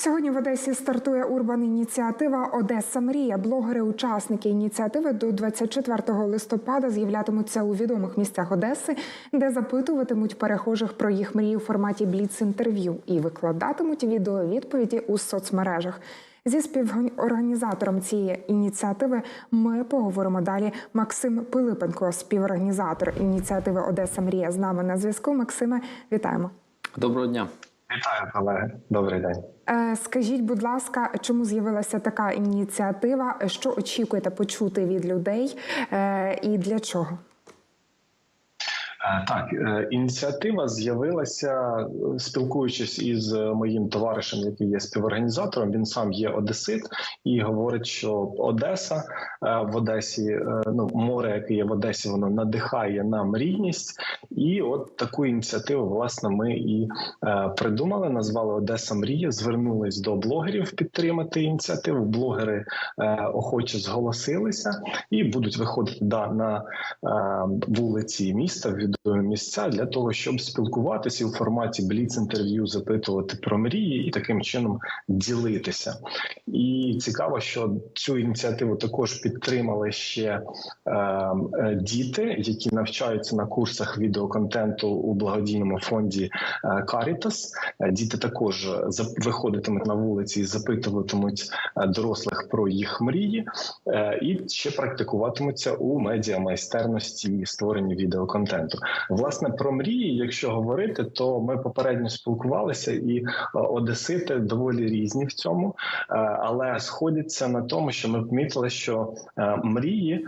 Сьогодні в Одесі стартує урбан ініціатива Одеса Мрія. Блогери-учасники ініціативи до 24 листопада з'являтимуться у відомих місцях Одеси, де запитуватимуть перехожих про їх мрії у форматі бліц-інтерв'ю і викладатимуть відеовідповіді у соцмережах. Зі співорганізатором цієї ініціативи ми поговоримо далі. Максим Пилипенко, співорганізатор ініціативи Одеса Мрія, з нами на зв'язку. Максиме, вітаємо. Доброго дня. Вітаю, колеги. Добрий день. Е, Скажіть, будь ласка, чому з'явилася така ініціатива? Що очікуєте почути від людей е, і для чого? Е, Так, е, ініціатива з'явилася спілкуючись із моїм товаришем, який є співорганізатором. Він сам є одесит і говорить, що Одеса е, в Одесі, ну море, яке є в Одесі, воно надихає на мрійність. І от таку ініціативу, власне, ми і придумали. Назвали Одеса Мрія. Звернулись до блогерів підтримати ініціативу. Блогери охоче зголосилися і будуть виходити на вулиці міста місця для того, щоб спілкуватися і у форматі бліц-інтерв'ю, запитувати про мрії і таким чином ділитися. І цікаво, що цю ініціативу також підтримали ще е, е, діти, які навчаються на курсах відеоконтенту у благодійному фонді е, Caritas. Е, Діти також виходитимуть на вулиці і запитуватимуть е, дорослих про їх мрії, е, і ще практикуватимуться у медіа майстерності і створенні відеоконтенту. Власне про мрії, якщо говорити, то ми попередньо спілкувалися, і е, одесити доволі різні в цьому, Е, але сходяться на тому, що ми помітили, що е, мрії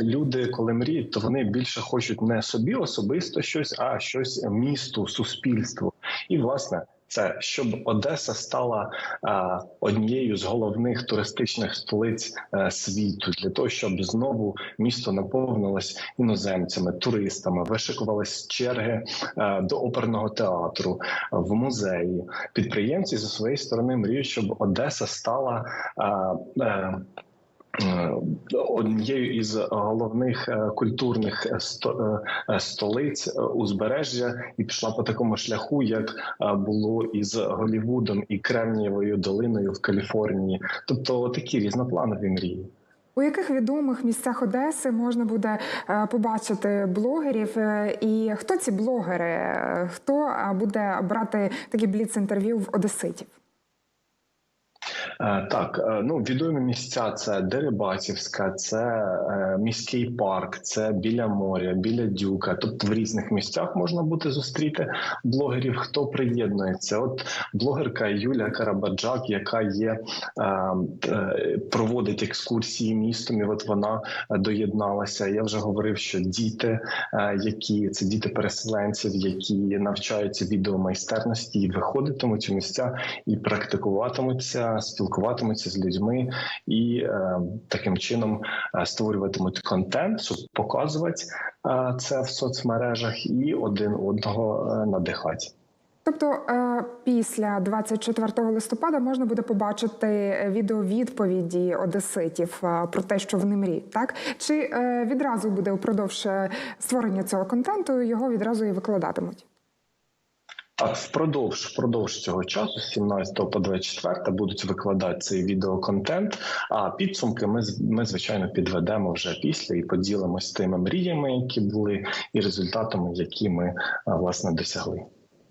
люди, коли мріють, то вони більше хочуть не собі особисто щось, а щось місту, суспільству. І власне. Це щоб Одеса стала а, однією з головних туристичних столиць е, світу для того, щоб знову місто наповнилось іноземцями, туристами, вишикувались черги е, до оперного театру в музеї. Підприємці зі своєї сторони мріють, щоб Одеса стала. а, е, е, Однією із головних е, культурних е, сто- е, столиць е, узбережжя і пішла по такому шляху, як е, було із Голівудом і Кремнієвою долиною в Каліфорнії. Тобто такі різнопланові мрії. У яких відомих місцях Одеси можна буде е, побачити блогерів? Е, І хто ці блогери? Е, Хто е, буде брати такі бліц-інтерв'ю в одеситів? Е, Так, е, ну відомі місця це Дерибасівська, це е, міський парк, це біля моря, біля дюка. Тобто в різних місцях можна буде зустріти блогерів. Хто приєднується? От блогерка Юлія Карабаджак, яка є проводить екскурсії містом, і от вона доєдналася. Я вже говорив, що діти, які це діти переселенців, які навчаються відеомайстерності, і виходитимуть у місця і практикуватимуться, спілкуватимуться з людьми і е, таким чином е, створюватимуть контент, щоб показувати е, це в соцмережах і один одного надихати. Тобто після 24 листопада можна буде побачити відеовідповіді одеситів про те, що вони мріють, так? Чи відразу буде упродовж створення цього контенту його відразу і викладатимуть? Так, впродовж впродовж цього часу, з 17 по 24, будуть викладати цей відеоконтент. А підсумки ми ми звичайно підведемо вже після і поділимось тими мріями, які були, і результатами, які ми власне досягли.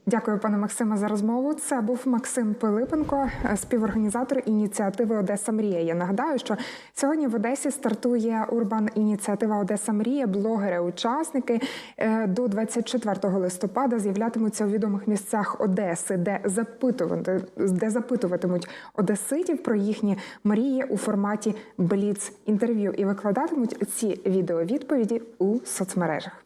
Дякую, пане Максиме, за розмову. Це був Максим Пилипенко, е, співорганізатор ініціативи Одеса Мрія. Я нагадаю, що сьогодні в Одесі стартує урбан ініціатива Одеса Мрія. Блогери, учасники е, до 24 листопада з'являтимуться у відомих місцях Одеси, де запитувати, де запитуватимуть одеситів про їхні мрії у форматі бліц інтерв'ю і викладатимуть ці відеовідповіді у соцмережах.